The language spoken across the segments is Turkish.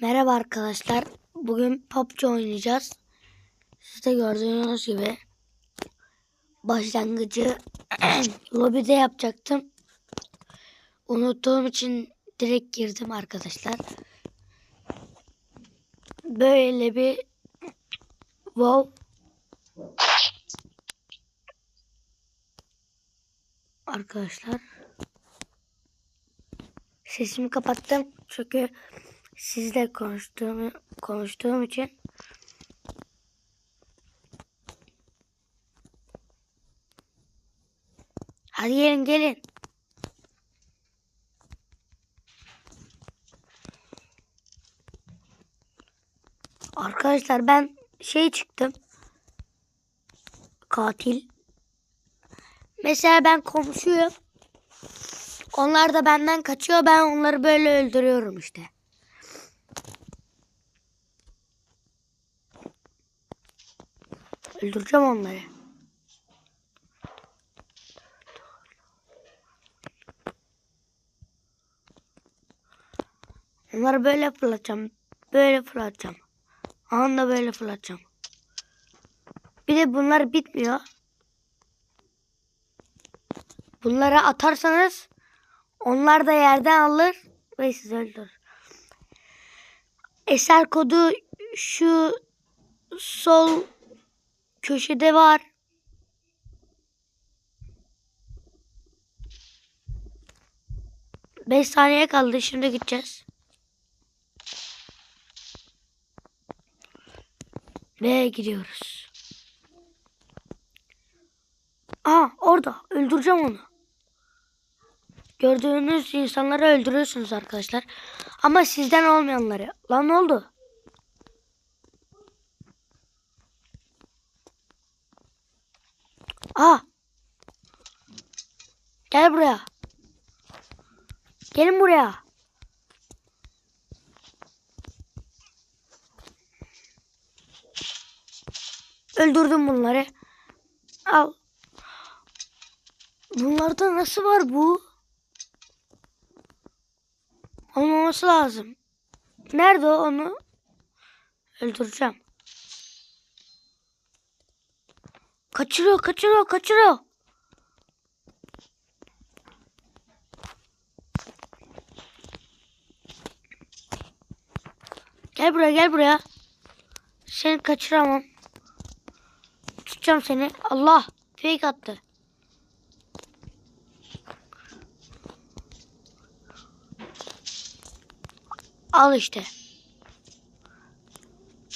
Merhaba arkadaşlar. Bugün PUBG oynayacağız. Siz de gördüğünüz gibi başlangıcı lobide yapacaktım. Unuttuğum için direkt girdim arkadaşlar. Böyle bir wow arkadaşlar. Sesimi kapattım çünkü sizle konuştuğum konuştuğum için Hadi gelin gelin. Arkadaşlar ben şey çıktım. Katil. Mesela ben komşuyum. Onlar da benden kaçıyor. Ben onları böyle öldürüyorum işte. Öldüreceğim onları. Onları böyle fırlatacağım. Böyle fırlatacağım. Anında böyle fırlatacağım. Bir de bunlar bitmiyor. Bunları atarsanız onlar da yerden alır ve sizi öldürür. Eser kodu şu sol köşede var. Beş saniye kaldı. Şimdi gideceğiz. Ve gidiyoruz. Aa orada. Öldüreceğim onu. Gördüğünüz insanları öldürüyorsunuz arkadaşlar. Ama sizden olmayanları. Lan ne oldu? Aa. Gel buraya. Gelin buraya. Öldürdüm bunları. Al. Bunlarda nasıl var bu? Olmaması lazım. Nerede onu? Öldüreceğim. Kaçırıyor, kaçırıyor, kaçırıyor. Gel buraya, gel buraya. Seni kaçıramam. Tutacağım seni. Allah, fake attı. Al işte.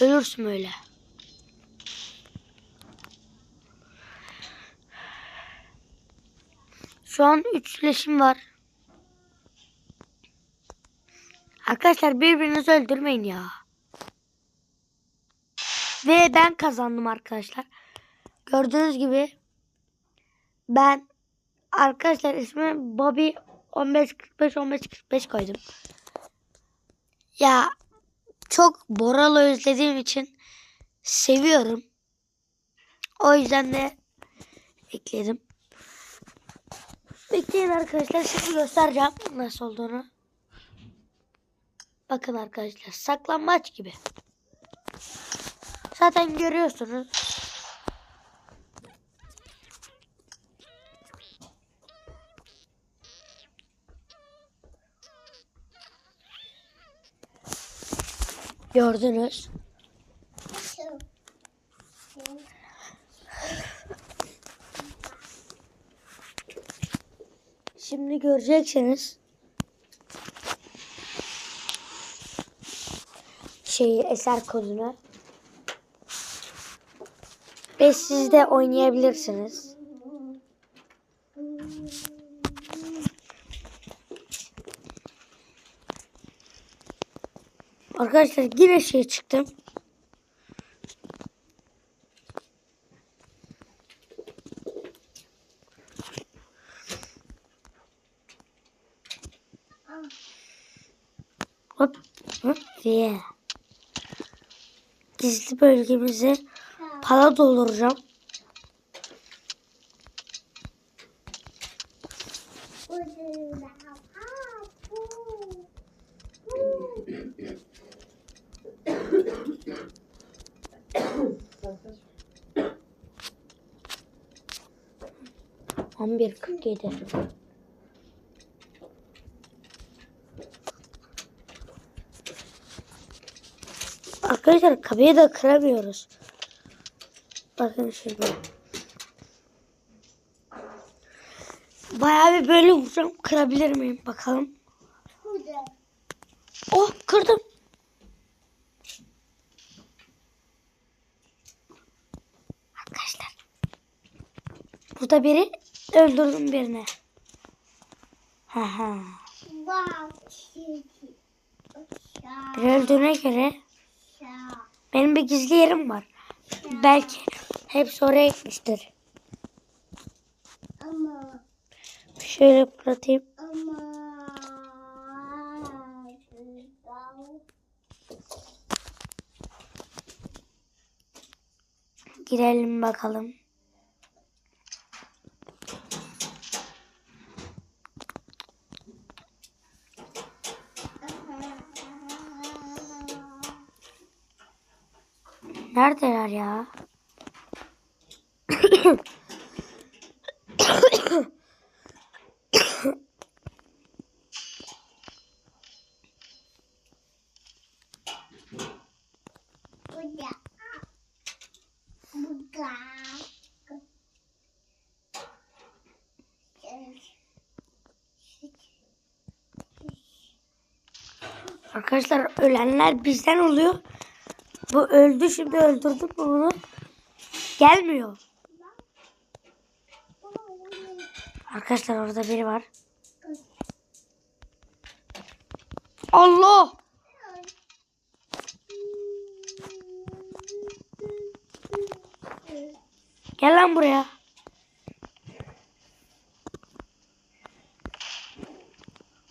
Ölürsün öyle. Şu an üçleşim var. Arkadaşlar birbirinizi öldürmeyin ya. Ve ben kazandım arkadaşlar. Gördüğünüz gibi ben arkadaşlar ismi Bobby 1545 1545 koydum. Ya çok Boral'ı özlediğim için seviyorum. O yüzden de ekledim. Bekleyin arkadaşlar şimdi göstereceğim nasıl olduğunu. Bakın arkadaşlar saklanmaç gibi. Zaten görüyorsunuz. Gördünüz. Şimdi göreceksiniz. Şeyi eser kodunu. Ve siz de oynayabilirsiniz. Arkadaşlar yine şey çıktım. Hop hop diye. Gizli bölgemize pala dolduracağım. On bir. Arkadaşlar kapıyı da kıramıyoruz. Bakın şimdi. Bayağı bir böyle vuracağım. Kırabilir miyim? Bakalım. Oh kırdım. Arkadaşlar. Burada biri öldürdüm birini. Ha ha. Biri öldüğüne göre benim bir gizli yerim var. Belki hepsi oraya gitmiştir. Ama Şöyle fırlatayım. ama Girelim bakalım. Neredeler ya? Arkadaşlar ölenler bizden oluyor. Bu öldü şimdi öldürdüm bunu. Gelmiyor. Arkadaşlar orada biri var. Allah! Gel lan buraya.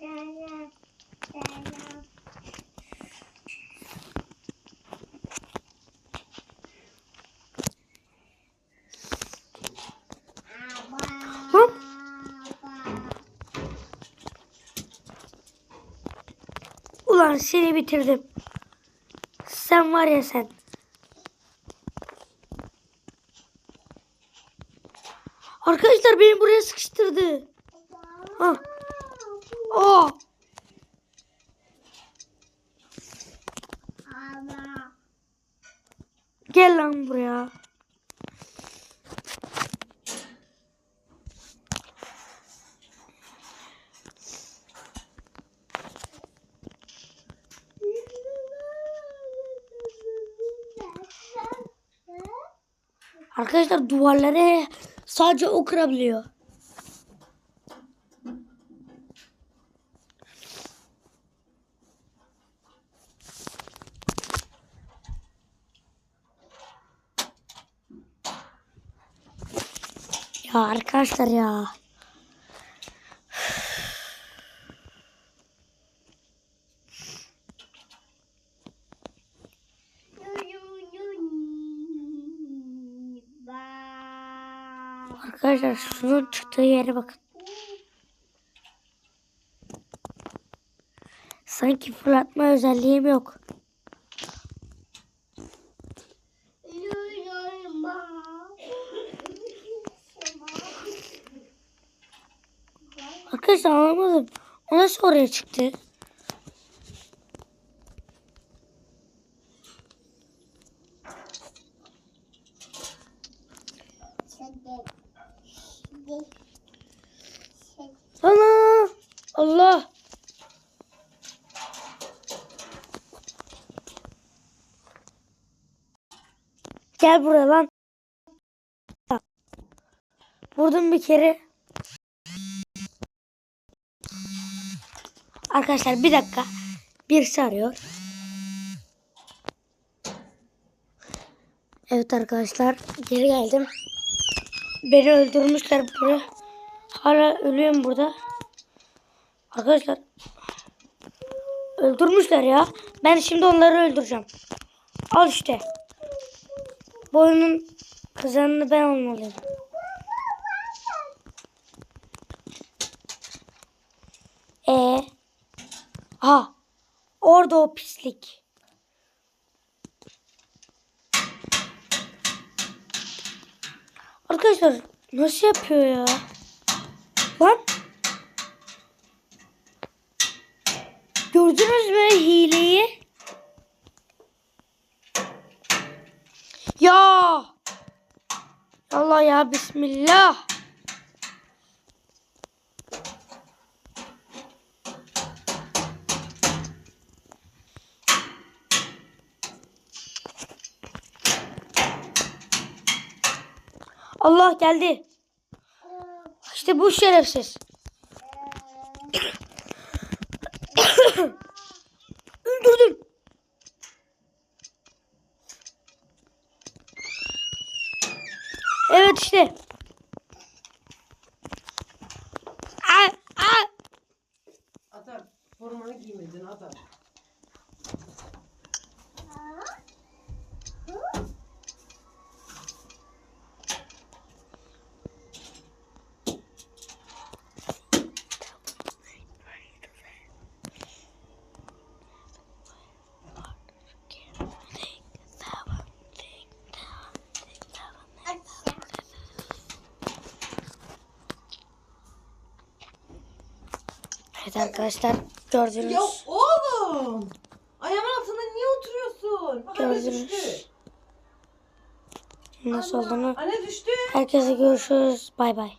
Hop. Ulan seni bitirdim. Sen var ya sen. Arkadaşlar beni buraya sıkıştırdı. Ha. Aa. Gel lan buraya. Arkadaşlar duvarları sadece o kırabiliyor. Ya arkadaşlar ya. Arkadaşlar şunun çıktığı yere bakın. Sanki fırlatma özelliğim yok. Arkadaşlar anlamadım. O nasıl oraya çıktı? Ana! Allah! Gel buraya lan. Vurdum bir kere. Arkadaşlar bir dakika. Birisi arıyor. Evet arkadaşlar geri geldim. Beni öldürmüşler burada. Hala ölüyorum burada. Arkadaşlar öldürmüşler ya. Ben şimdi onları öldüreceğim. Al işte. Bu oyunun kazanını ben olmalıyım. E Ha. Orada o pislik. Arkadaşlar nasıl yapıyor ya? Lan. Gördünüz mü hileyi? Ya. Allah ya bismillah. Allah geldi. İşte bu şerefsiz. Öldürdüm. Evet işte. Atar. Formanı giymedin atar. Evet arkadaşlar gördünüz. Ya oğlum. Ayağımın altında niye oturuyorsun? Bak anne Gördünüz. düştü. Nasıl olduğunu. Anne düştü. Herkese görüşürüz. Bay bay.